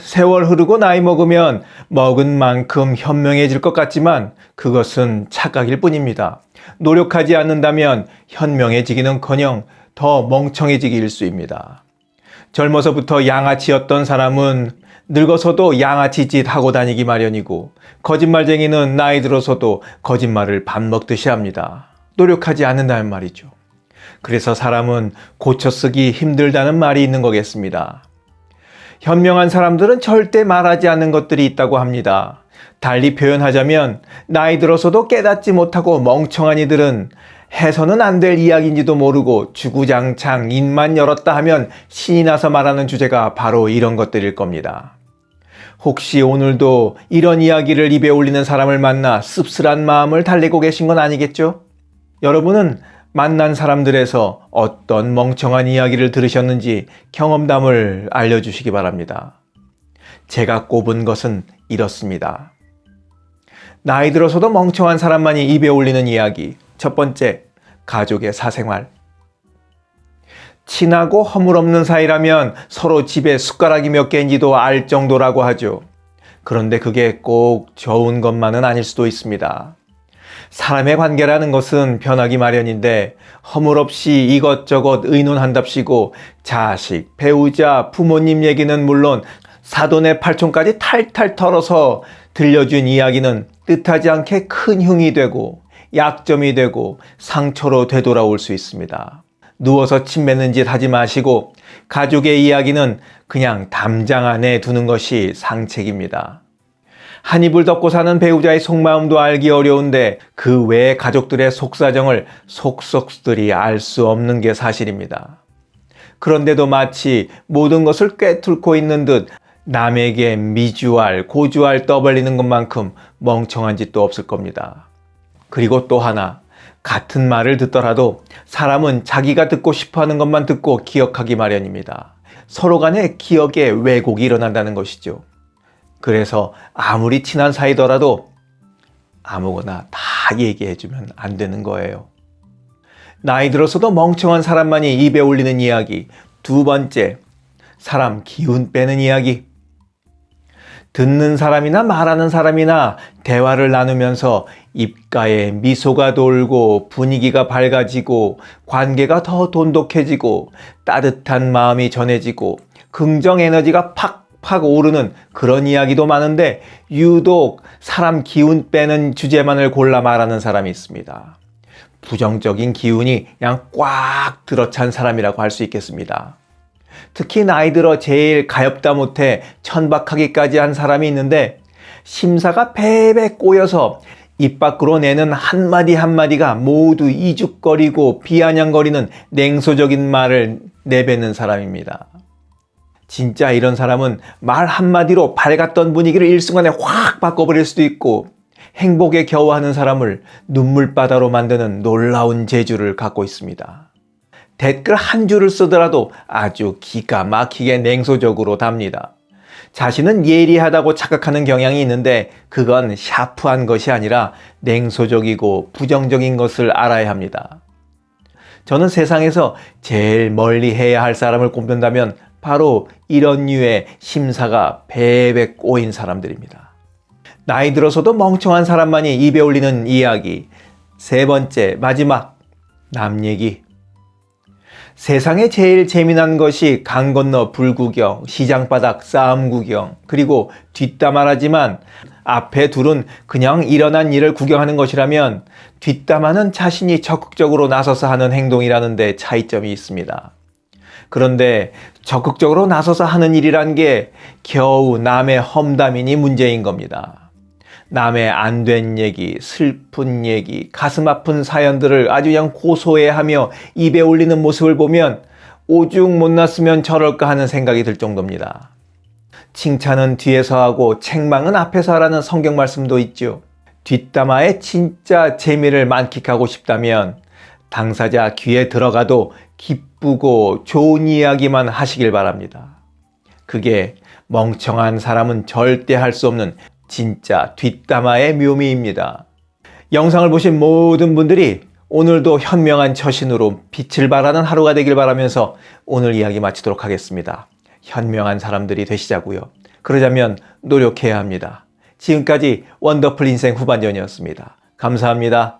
세월 흐르고 나이 먹으면 먹은 만큼 현명해질 것 같지만 그것은 착각일 뿐입니다. 노력하지 않는다면 현명해지기는 커녕 더 멍청해지기 일수입니다. 젊어서부터 양아치였던 사람은 늙어서도 양아치 짓 하고 다니기 마련이고 거짓말쟁이는 나이 들어서도 거짓말을 밥 먹듯이 합니다. 노력하지 않는다는 말이죠. 그래서 사람은 고쳐 쓰기 힘들다는 말이 있는 거겠습니다. 현명한 사람들은 절대 말하지 않는 것들이 있다고 합니다. 달리 표현하자면 나이 들어서도 깨닫지 못하고 멍청한 이들은 해서는 안 될 이야기인지도 모르고 주구장창 입만 열었다 하면 신이 나서 말하는 주제가 바로 이런 것들일 겁니다. 혹시 오늘도 이런 이야기를 입에 올리는 사람을 만나 씁쓸한 마음을 달래고 계신 건 아니겠죠? 여러분은 만난 사람들에서 어떤 멍청한 이야기를 들으셨는지 경험담을 알려주시기 바랍니다. 제가 꼽은 것은 이렇습니다. 나이 들어서도 멍청한 사람만이 입에 올리는 이야기. 첫 번째, 가족의 사생활. 친하고 허물없는 사이라면 서로 집에 숟가락이 몇 개인지도 알 정도라고 하죠. 그런데 그게 꼭 좋은 것만은 아닐 수도 있습니다. 사람의 관계라는 것은 변하기 마련인데 허물없이 이것저것 의논한답시고 자식, 배우자, 부모님 얘기는 물론 사돈의 팔촌까지 탈탈 털어서 들려준 이야기는 뜻하지 않게 큰 흉이 되고 약점이 되고 상처로 되돌아올 수 있습니다. 누워서 침 뱉는 짓 하지 마시고 가족의 이야기는 그냥 담장 안에 두는 것이 상책입니다. 한 입을 덮고 사는 배우자의 속마음도 알기 어려운데 그 외의 가족들의 속사정을 속속들이 알 수 없는 게 사실입니다. 그런데도 마치 모든 것을 꿰뚫고 있는 듯 남에게 미주알, 고주알 떠벌리는 것만큼 멍청한 짓도 없을 겁니다. 그리고 또 하나, 같은 말을 듣더라도 사람은 자기가 듣고 싶어 하는 것만 듣고 기억하기 마련입니다. 서로 간에 기억에 왜곡이 일어난다는 것이죠. 그래서 아무리 친한 사이더라도 아무거나 다 얘기해주면 안 되는 거예요. 나이 들어서도 멍청한 사람만이 입에 올리는 이야기. 두 번째, 사람 기운 빼는 이야기. 듣는 사람이나 말하는 사람이나 대화를 나누면서 입가에 미소가 돌고 분위기가 밝아지고 관계가 더 돈독해지고 따뜻한 마음이 전해지고 긍정 에너지가 팍 팍 오르는 그런 이야기도 많은데 유독 사람 기운 빼는 주제만을 골라 말하는 사람이 있습니다. 부정적인 기운이 그냥 꽉 들어찬 사람이라고 할 수 있겠습니다. 특히 나이 들어 제일 가엾다 못해 천박하기까지 한 사람이 있는데 심사가 배배 꼬여서 입 밖으로 내는 한마디 한마디가 모두 이죽거리고 비아냥거리는 냉소적인 말을 내뱉는 사람입니다. 진짜 이런 사람은 말 한마디로 밝았던 분위기를 일순간에 확 바꿔버릴 수도 있고 행복에 겨워하는 사람을 눈물바다로 만드는 놀라운 재주를 갖고 있습니다. 댓글 한 줄을 쓰더라도 아주 기가 막히게 냉소적으로 답니다. 자신은 예리하다고 착각하는 경향이 있는데 그건 샤프한 것이 아니라 냉소적이고 부정적인 것을 알아야 합니다. 저는 세상에서 제일 멀리 해야 할 사람을 꼽는다면 바로 이런 류의 심사가 배배 꼬인 사람들입니다. 나이 들어서도 멍청한 사람만이 입에 올리는 이야기. 세 번째, 마지막, 남 얘기. 세상에 제일 재미난 것이 강 건너 불구경, 시장바닥 싸움 구경, 그리고 뒷담화라지만 앞에 둘은 그냥 일어난 일을 구경하는 것이라면 뒷담화는 자신이 적극적으로 나서서 하는 행동이라는 데 차이점이 있습니다. 그런데 적극적으로 나서서 하는 일이란 게 겨우 남의 험담이니 문제인 겁니다. 남의 안 된 얘기, 슬픈 얘기, 가슴 아픈 사연들을 아주 그냥 고소해하며 입에 올리는 모습을 보면 오죽 못났으면 저럴까 하는 생각이 들 정도입니다. 칭찬은 뒤에서 하고 책망은 앞에서 하라는 성경 말씀도 있죠. 뒷담화에 진짜 재미를 만끽하고 싶다면 당사자 귀에 들어가도 기쁘고 좋은 이야기만 하시길 바랍니다. 그게 멍청한 사람은 절대 할 수 없는 진짜 뒷담화의 묘미입니다. 영상을 보신 모든 분들이 오늘도 현명한 처신으로 빛을 발하는 하루가 되길 바라면서 오늘 이야기 마치도록 하겠습니다. 현명한 사람들이 되시자고요. 그러자면 노력해야 합니다. 지금까지 원더풀 인생 후반전이었습니다. 감사합니다.